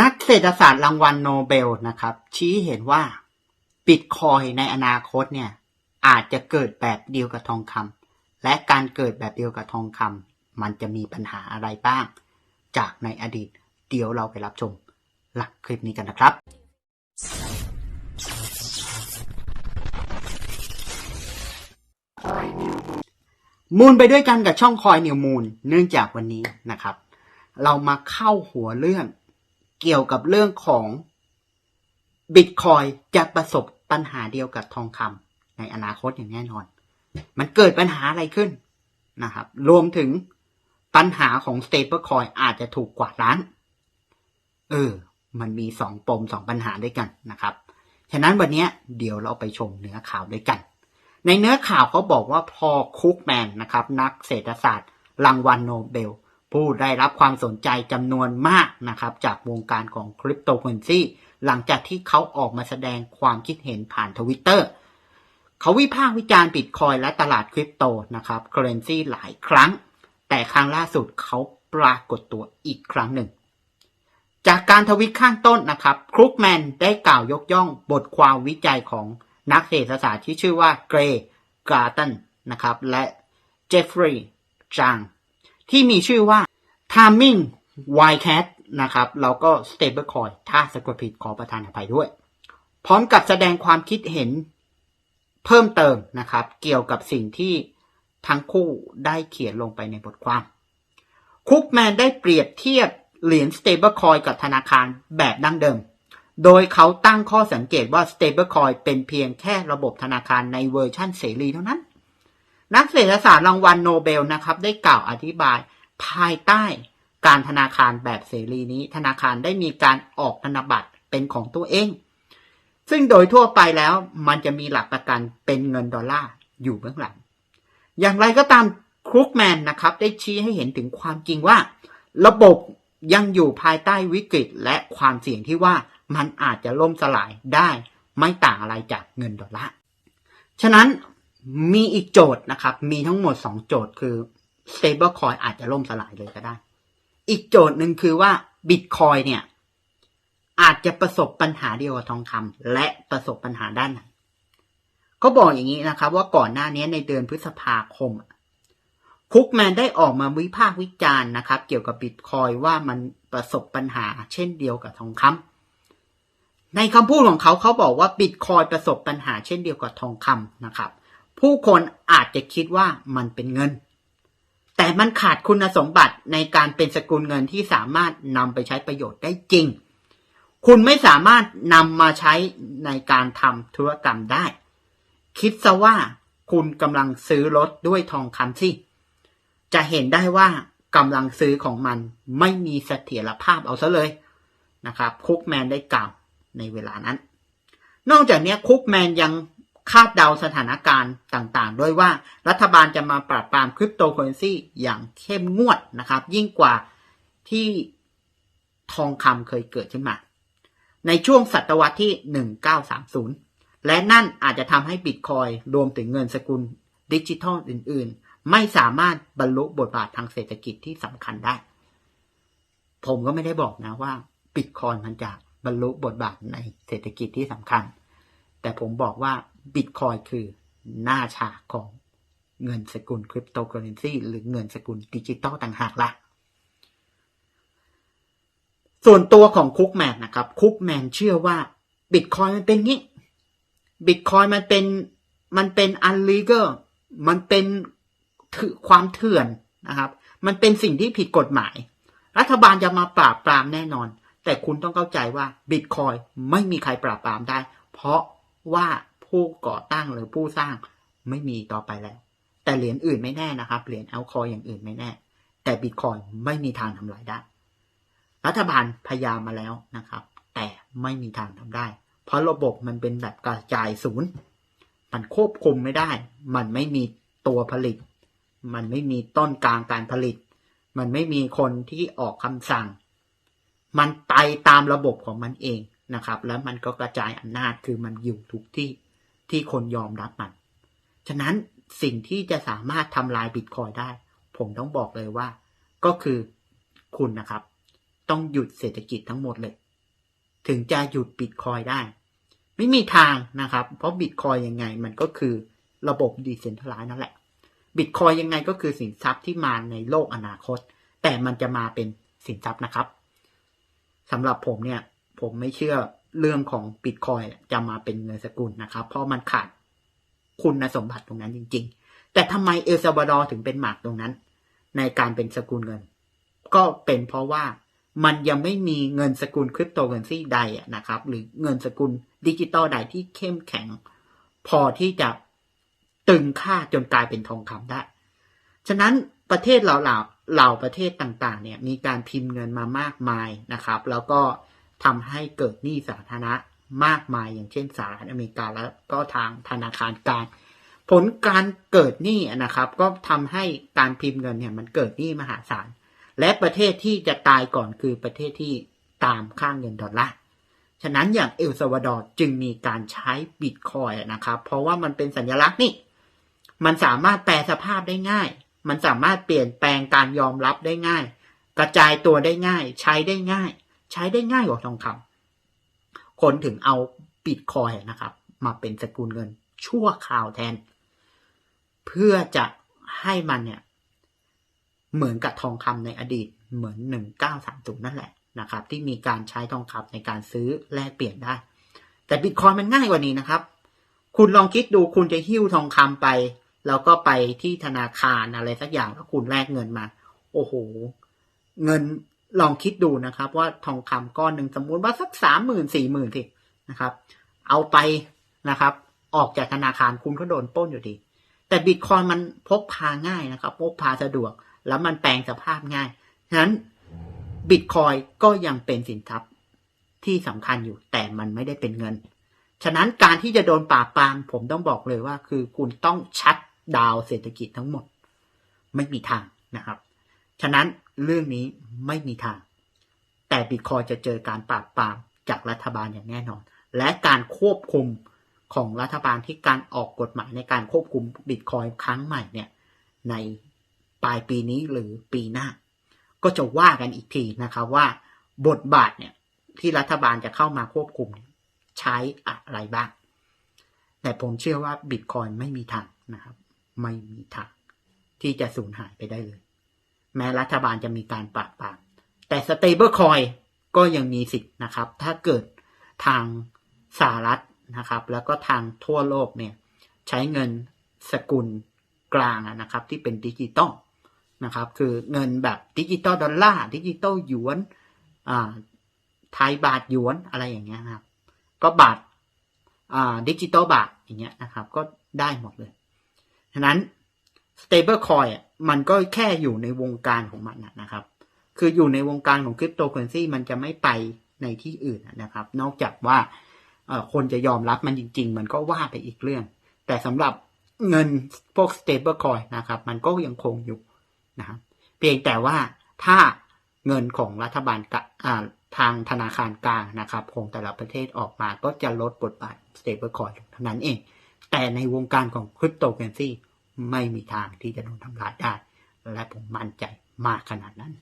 นักเศรษฐศาสตร์รางวัลโนเบลนะครับ ชี้เห็นว่าบิตคอยในอนาคตเนี่ยอาจจะเกิดแบบเดียวกับทองคำและการเกิดแบบเดียวกับทองคำมันจะมีปัญหาอะไรบ้าง จากในอดีตเดี๋ยวเราไปรับชมหลักคลิปนี้กันนะครับ มูลไปด้วยกันกับช่องคอยนิวมูลเนื่องจากวันนี้นะครับ เรามาเข้าหัวเรื่อง เกี่ยวกับเรื่องของบิตคอยจะประสบปัญหาเดียวกับทองคำในอนาคตอย่างแน่นอน มันเกิดปัญหาอะไรขึ้นนะครับ รวมถึงปัญหาของ stable coin อาจจะถูกกว่าล้านเออ มันมีสองปมสองปัญหาด้วยกันนะครับ ฉะนั้นวันนี้เดี๋ยวเราไปชมเนื้อข่าวด้วยกัน ในเนื้อข่าวเขาบอกว่าพอคุกแมนนะครับ นักเศรษฐศาสตร์รางวัลโนเบล ผู้ได้รับความสนใจจำนวนมากนะครับ จากวงการของคริปโตเคอเรนซีหลังจากที่เขาออกมาแสดงความคิดเห็นผ่านทวิตเตอร์เขาวิพากษ์วิจารณ์บิตคอยและตลาดคริปโตนะครับเคอเรนซีหลายครั้ง แต่ครั้งล่าสุดเขาปรากฏตัวอีกครั้งหนึ่ง จากการทวิตข้างต้นนะครับครุกแมนได้กล่าวยกย่องบทความวิจัยของนักเศรษฐศาสตร์ที่ชื่อว่าเกรย์กาตันนะครับและเจฟฟรีย์จาง ที่มีชื่อว่า Timing Wildcat นะครับแล้วก็ Stablecoin ถ้าสะกดผิดขอประทานอภัยด้วย พร้อมกับแสดงความคิดเห็นเพิ่มเติมนะครับ เกี่ยวกับสิ่งที่ทั้งคู่ได้เขียนลงไปในบทความ คุกแมนได้เปรียบเทียบเหรียญ Stablecoin กับธนาคารแบบดั้งเดิม โดยเขาตั้งข้อสังเกตว่า Stablecoin เป็นเพียงแค่ระบบธนาคารในเวอร์ชั่นเสรีเท่านั้น นักเศรษฐศาสตร์รางวัลโนเบลนะครับ ได้กล่าวอธิบาย ภายใต้การธนาคารแบบเสรีนี้ ธนาคารได้มีการออกธนบัตรเป็นของตัวเอง ซึ่งโดยทั่วไปแล้วมันจะมีหลักประกันเป็นเงินดอลลาร์อยู่เบื้องหลัง อย่างไรก็ตามครุกแมนนะครับ ได้ชี้ให้เห็นถึงความจริงว่า ระบบยังอยู่ภายใต้วิกฤตและความเสี่ยงที่ว่ามันอาจจะล่มสลายได้ไม่ต่างอะไรจากเงินดอลลาร์ ฉะนั้น มีอีกโจทย์นะครับ มีทั้งหมด 2 โจทย์คือ stable coin อาจจะล่มสลายเลยก็ได้ อีกโจทย์หนึ่งคือว่า bitcoin เนี่ย อาจจะประสบปัญหาเดียวกับทองคำและประสบปัญหาด้านไหนเขาบอกอย่างนี้นะครับ ว่าก่อนหน้านี้ในเดือนพฤษภาคมคุกแมนได้ออกมาวิพากษ์วิจารณ์นะครับ เกี่ยวกับบิตคอยว่ามันประสบปัญหาเช่นเดียวกับทองคำในคำพูดของเขาเขาบอกว่าบิตคอยประสบปัญหาเช่นเดียวกับทองคำนะครับ ผู้คนอาจจะคิดว่ามันเป็นเงิน แต่มันขาดคุณสมบัติในการเป็นสกุลเงินที่สามารถนำไปใช้ประโยชน์ได้จริง คุณไม่สามารถนำมาใช้ในการทำธุรกรรมได้ คิดซะว่าคุณกำลังซื้อรถด้วยทองคำสิจะเห็นได้ว่ากำลังซื้อของมันไม่มีเสถียรภาพเอาซะเลยนะครับคุกแมนได้กล่าวในเวลานั้น นอกจากนี้คุกแมนยัง คาดเดาสถานการณ์ต่างๆ ด้วยว่ารัฐบาลจะมาปราบปรามคริปโตเคอเรนซีอย่างเข้มงวดนะครับ ยิ่งกว่าที่ทองคำเคยเกิดขึ้นมา ในช่วงศตวรรษที่ 1930 และนั่นอาจจะทำให้บิตคอยรวมถึงเงินสกุลดิจิทัลอื่น ๆ ไม่สามารถบรรลุบทบาททางเศรษฐกิจที่สำคัญได้ ผมก็ไม่ได้บอกนะว่าบิตคอยมันจะบรรลุบทบาทในเศรษฐกิจที่สำคัญ แต่ผมบอกว่า บิตคอยคือหน้าฉากของเงินสกุลคริปโตเคอเรนซีหรือเงินสกุลดิจิตอลต่างหากละส่วนตัวของคุกแมนนะครับ คุกแมนเชื่อว่าบิตคอยมันเป็นงี้บิตคอยมันเป็นมันเป็นอันลีเกอร์มันเป็นความเถื่อนนะครับ มันเป็นสิ่งที่ผิดกฎหมาย รัฐบาลจะมาปราบปรามแน่นอน แต่คุณต้องเข้าใจว่าบิตคอยไม่มีใครปราบปรามได้ เพราะว่า ผู้ก่อตั้งหรือผู้สร้างไม่มีต่อไปแล้ว แต่เหรียญอื่นไม่แน่นะครับ เหรียญแอลคอยอย่างอื่นไม่แน่ แต่บิตคอยไม่มีทางทำลายได้ รัฐบาลพยายามมาแล้วนะครับ แต่ไม่มีทางทำได้ เพราะระบบมันเป็นแบบกระจายศูนย์ มันควบคุมไม่ได้ มันไม่มีตัวผลิต มันไม่มีต้นกลางการผลิต มันไม่มีคนที่ออกคำสั่ง มันไปตามระบบของมันเองนะครับ แล้วมันก็กระจายอำนาจคือมันอยู่ทุกที่ ที่คนยอมรับมัน ฉะนั้นสิ่งที่จะสามารถทำลายบิตคอยได้ ผมต้องบอกเลยว่า ก็คือคุณนะครับ ต้องหยุดเศรษฐกิจทั้งหมดเลย ถึงจะหยุดบิตคอยได้ ไม่มีทางนะครับ เพราะบิตคอยยังไงมันก็คือระบบดิเซนทัลไลซ์นั่นแหละบิตคอยยังไงก็คือสินทรัพย์ที่มาในโลกอนาคต แต่มันจะมาเป็นสินทรัพย์นะครับสำหรับผมเนี่ย ผมไม่เชื่อ เรื่องของบิตคอยจะมาเป็นเงินสกุลนะครับ เพราะมันขาดคุณสมบัติตรงนั้นจริง ๆ แต่ทำไมเอลซาบาดอร์ถึงเป็นหมากตรงนั้น ในการเป็นสกุลเงิน ก็เป็นเพราะว่ามันยังไม่มีเงินสกุลคริปโตเคอเรนซีใดนะครับ หรือเงินสกุลดิจิตอลใดที่เข้มแข็ง พอที่จะตึงค่าจนกลายเป็นทองคำได้ ฉะนั้นประเทศเหล่าเหล่าเหล่าประเทศต่างๆ เนี่ยมีการพิมพ์เงินมามากมายนะครับ แล้วก็ ทำให้เกิดหนี้สาธารณะมากมายอย่างเช่นสหรัฐอเมริกาแล้วก็ทางธนาคารกลางผลการเกิดหนี้นะครับ ก็ทำให้การพิมพ์เงินเนี่ยมันเกิดหนี้มหาศาล และประเทศที่จะตายก่อนคือประเทศที่ตามค่างเงินดอลลาร์ฉะนั้นอย่างเอลซาวาดอร์จึงมีการใช้บิตคอยนะครับ เพราะว่ามันเป็นสัญลักษณ์นี่ มันสามารถแปลสภาพได้ง่าย มันสามารถเปลี่ยนแปลงการยอมรับได้ง่าย กระจายตัวได้ง่าย ใช้ได้ง่าย ใช้ได้ง่ายกว่าทองคำคนถึงเอาบิตคอยน์นะครับ มาเป็นสกุลเงินชั่วคราวแทน เพื่อจะให้มันเนี่ย เหมือนกับทองคำในอดีตเหมือนหนึ่งเก้าสามศูนย์นั่นแหละนะครับ ที่มีการใช้ทองคำในการซื้อแลกเปลี่ยนได้ แต่บิตคอยมันง่ายกว่านี้นะครับ คุณลองคิดดูคุณจะหิ้วทองคำไป แล้วก็ไปที่ธนาคารอะไรสักอย่างแล้วคุณแลกเงินมา โอ้โห เงิน ลองคิดดูนะครับ ว่าทองคำก้อนหนึ่งสมมุติว่าสักสามหมื่นสี่หมื่นสินะครับ เอาไปนะครับ ออกจากธนาคารคุณก็โดนป้นอยู่ดี แต่บิตคอยมันพกพาง่ายนะครับ พกพาสะดวก แล้วมันแปลงสภาพง่ายฉะนั้นบิตคอยก็ยังเป็นสินทรัพย์ที่สำคัญอยู่ แต่มันไม่ได้เป็นเงิน ฉะนั้นการที่จะโดนปราบปรามผมต้องบอกเลยว่า คือคุณต้องชัดดาวเศรษฐกิจทั้งหมด ไม่มีทางนะครับ ฉะนั้น เรื่องนี้ไม่มีทาง แต่บิตคอยจะเจอการปราบปรามจากรัฐบาลอย่างแน่นอน และการควบคุมของรัฐบาลที่การออกกฎหมายในการควบคุมบิตคอยครั้งใหม่เนี่ยในปลายปีนี้หรือปีหน้า ก็จะว่ากันอีกทีนะครับว่าบทบาทเนี่ยที่รัฐบาลจะเข้ามาควบคุมใช้อะไรบ้าง แต่ผมเชื่อว่าบิตคอยไม่มีทางนะครับ ไม่มีทางที่จะสูญหายไปได้เลย แม้รัฐบาลจะมีการปราบปรามแต่สเตเบิลคอยก็ยังมีสิทธิ์นะครับ ถ้าเกิดทางสหรัฐนะครับ แล้วก็ทางทั่วโลกเนี่ยใช้เงินสกุลกลางนะครับ ที่เป็นดิจิตอลนะครับ คือเงินแบบดิจิตอลดอลลาร์ดิจิตอลหยวนอ่าไทยบาทหยวนอะไรอย่างเงี้ยนะครับ ก็บาทอ่าดิจิตอลบาทอย่างเงี้ยนะครับ ก็ได้หมดเลย ฉะนั้น stable coin อะ มันก็แค่อยู่ในวงการของมันนะครับ คืออยู่ในวงการของคริปโตเคอเรนซีมันจะไม่ไปในที่อื่นนะครับ นอกจากว่าคนจะยอมรับมันจริง ๆ มันก็ว่าไปอีกเรื่อง แต่สำหรับเงินพวก stable coin นะครับ มันก็ยังคงอยู่นะครับ เพียงแต่ว่าถ้าเงินของรัฐบาลกะอ่าทางธนาคารกลางนะครับของแต่ละประเทศออกมาก็จะลดบทบาท stable coin เท่านั้นเอง แต่ในวงการของคริปโตเคอเรนซี ไม่มีทางที่จะโดนทำลายได้ และผมมั่นใจมากขนาดนั้น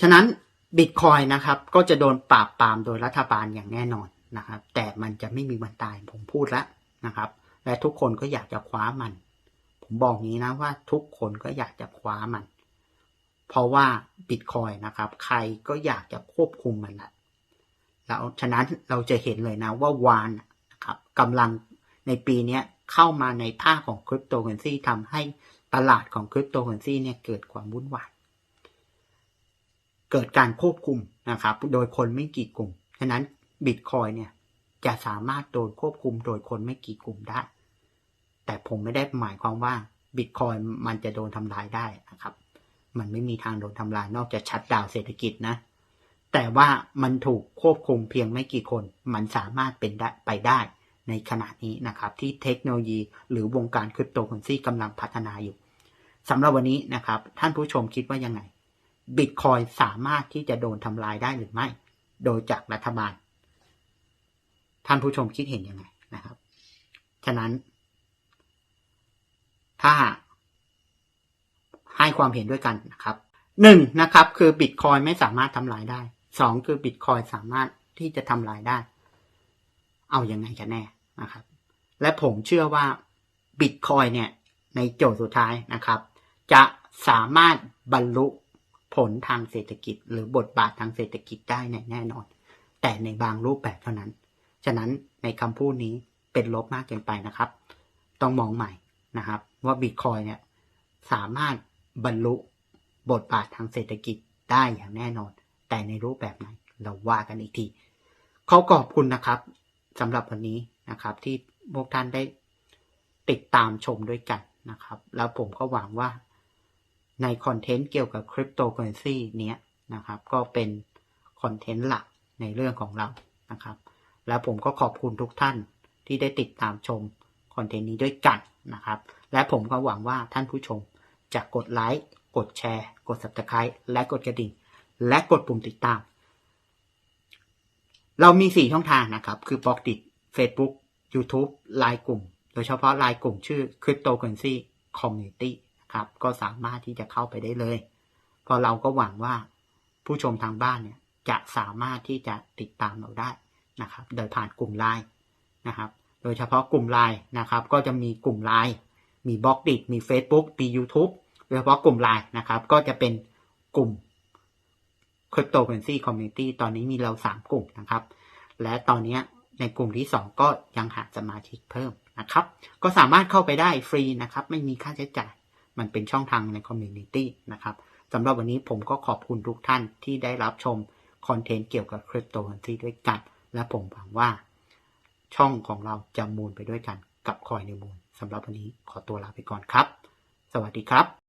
ฉะนั้นบิตคอยนะครับก็จะโดนปราบปรามโดยรัฐบาลอย่างแน่นอนนะครับ แต่มันจะไม่มีวันตายผมพูดแล้วนะครับ และทุกคนก็อยากจะคว้ามัน ผมบอกงี้นะว่าทุกคนก็อยากจะคว้ามัน เพราะว่าบิตคอยนะครับ ใครก็อยากจะควบคุมมันแหละแล้วฉะนั้นเราจะเห็นเลยนะว่าวานนะครับกำลังในปีนี้ เข้ามาในภาคของคริปโตเคอเรนซีทำให้ตลาดของคริปโตเคอเรนซีเนี่ยเกิดความวุ่นวายเกิดการควบคุมนะครับ โดยคนไม่กี่กลุ่ม ฉะนั้นบิตคอยเนี่ยจะสามารถโดนควบคุมโดยคนไม่กี่กลุ่มได้ แต่ผมไม่ได้หมายความว่าบิตคอยมันจะโดนทำลายได้นะครับ มันไม่มีทางโดนทำลายนอกจากชัดดาวเศรษฐกิจนะ แต่ว่ามันถูกควบคุมเพียงไม่กี่คน มันสามารถเป็นได้ไปได้ ในขณะนี้นะครับ ที่เทคโนโลยี หรือวงการคริปโตเคอเรนซีกำลังพัฒนาอยู่สำหรับวันนี้นะครับ ท่านผู้ชมคิดว่ายังไงบิตคอยสามารถที่จะโดนทำลายได้หรือไม่ โดยจากรัฐบาล ท่านผู้ชมคิดเห็นยังไงนะครับ ฉะนั้น ถ้าให้ความเห็นด้วยกันนะครับหนึ่งนะครับคือบิตคอยไม่สามารถทำลายได้สองคือบิตคอยสามารถที่จะทำลายได้ เอายังไงกันแน่ นะครับ และผมเชื่อว่าบิตคอยเนี่ยในโจทย์สุดท้ายนะครับ จะสามารถบรรลุผลทางเศรษฐกิจ หรือบทบาททางเศรษฐกิจได้ในแน่นอน แต่ในบางรูปแบบเท่านั้น ฉะนั้นในคำพูดนี้เป็นลบมากเกินไปนะครับ ต้องมองใหม่นะครับ ว่าบิตคอยเนี่ยสามารถบรรลุบทบาททางเศรษฐกิจได้อย่างแน่นอน แต่ในรูปแบบไหนเราว่ากันอีกที เขอขอบคุณนะครับสำหรับวันนี้ นะครับ ที่พวกท่านได้ติดตามชมด้วยกันนะครับ แล้วผมก็หวังว่าในคอนเทนต์เกี่ยวกับคริปโตเคอเรนซีเนี้ยนะครับ ก็เป็นคอนเทนต์หลักในเรื่องของเรานะครับ แล้วผมก็ขอบคุณทุกท่านที่ได้ติดตามชมคอนเทนต์นี้ด้วยกันนะครับ และผมก็หวังว่าท่านผู้ชมจะกดไลค์กดแชร์ กด subscribe และกดกระดิ่ง และกดปุ่มติดตาม เรามี 4 ช่องทางนะครับ คือบล็อกดิ Facebook YouTube ไลน์กลุ่ม โดยเฉพาะไลน์กลุ่มชื่อ Cryptocurrency Community นะครับก็สามารถที่จะเข้าไปได้เลยเพราะเราก็หวังว่าผู้ชมทางบ้านเนี่ยจะสามารถที่จะติดตามเราได้นะครับ โดยผ่านกลุ่มไลน์นะครับ โดยเฉพาะกลุ่มไลน์นะครับ ก็จะมีกลุ่มไลน์มีบล็อกดิมี Facebook มี YouTube โดยเฉพาะกลุ่มไลน์นะครับ ก็จะเป็นกลุ่ม Cryptocurrency Community ตอนนี้มีเรา 3 กลุ่มนะครับ และตอนนี้ ในกลุ่มที่ 2 ก็ยังหาสมาชิกเพิ่มนะครับ ก็สามารถเข้าไปได้ฟรีนะครับ ไม่มีค่าใช้จ่าย มันเป็นช่องทางใน Community นะครับสำหรับวันนี้ผมก็ขอบคุณทุกท่านที่ได้รับชมคอนเทนต์เกี่ยวกับ Cryptocurrency ด้วยกัน และผมหวังว่า ช่องของเราจะมูลไปด้วยกันกับคอยในมูลสำหรับวันนี้ขอตัวลาไปก่อนครับ สวัสดีครับ